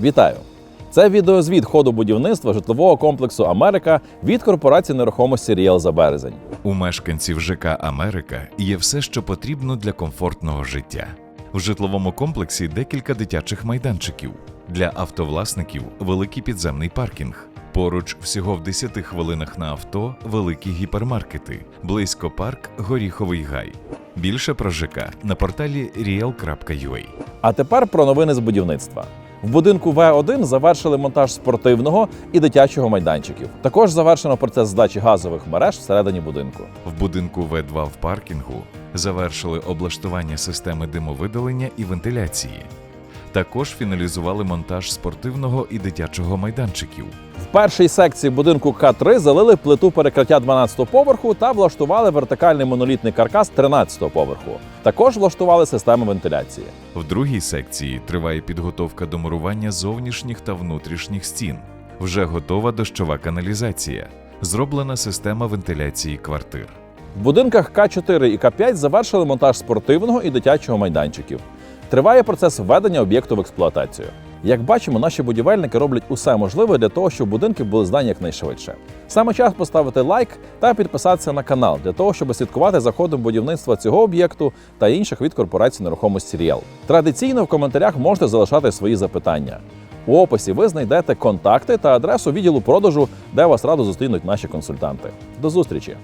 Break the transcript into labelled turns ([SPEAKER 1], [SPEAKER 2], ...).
[SPEAKER 1] Вітаю! Це відеозвіт ходу будівництва житлового комплексу Америка від корпорації нерухомості Ріел за березень.
[SPEAKER 2] У мешканців ЖК Америка є все, що потрібно для комфортного життя. В житловому комплексі декілька дитячих майданчиків. Для автовласників великий підземний паркінг. Поруч всього в 10 хвилинах на авто великі гіпермаркети, близько парк Горіховий Гай. Більше про ЖК на порталі riel.ua.
[SPEAKER 1] А тепер про новини з будівництва. В будинку В1 завершили монтаж спортивного і дитячого майданчиків. Також завершено процес здачі газових мереж всередині будинку.
[SPEAKER 2] В будинку В2 в паркінгу завершили облаштування системи димовидалення і вентиляції. Також фіналізували монтаж спортивного і дитячого майданчиків.
[SPEAKER 1] В першій секції будинку К3 залили плиту перекриття 12-го поверху та влаштували вертикальний монолітний каркас 13-го поверху. Також влаштували систему вентиляції.
[SPEAKER 2] В другій секції триває підготовка до мурування зовнішніх та внутрішніх стін. Вже готова дощова каналізація, зроблена система вентиляції квартир.
[SPEAKER 1] В будинках К4 і К5 завершили монтаж спортивного і дитячого майданчиків. Триває процес введення об'єкту в експлуатацію. Як бачимо, наші будівельники роблять усе можливе для того, щоб будинки були здані якнайшвидше. Саме час поставити лайк та підписатися на канал для того, щоб слідкувати за ходом будівництва цього об'єкту та інших від корпорації нерухомості Ріел. Традиційно в коментарях можете залишати свої запитання. У описі ви знайдете контакти та адресу відділу продажу, де вас радо зустрінуть наші консультанти. До зустрічі!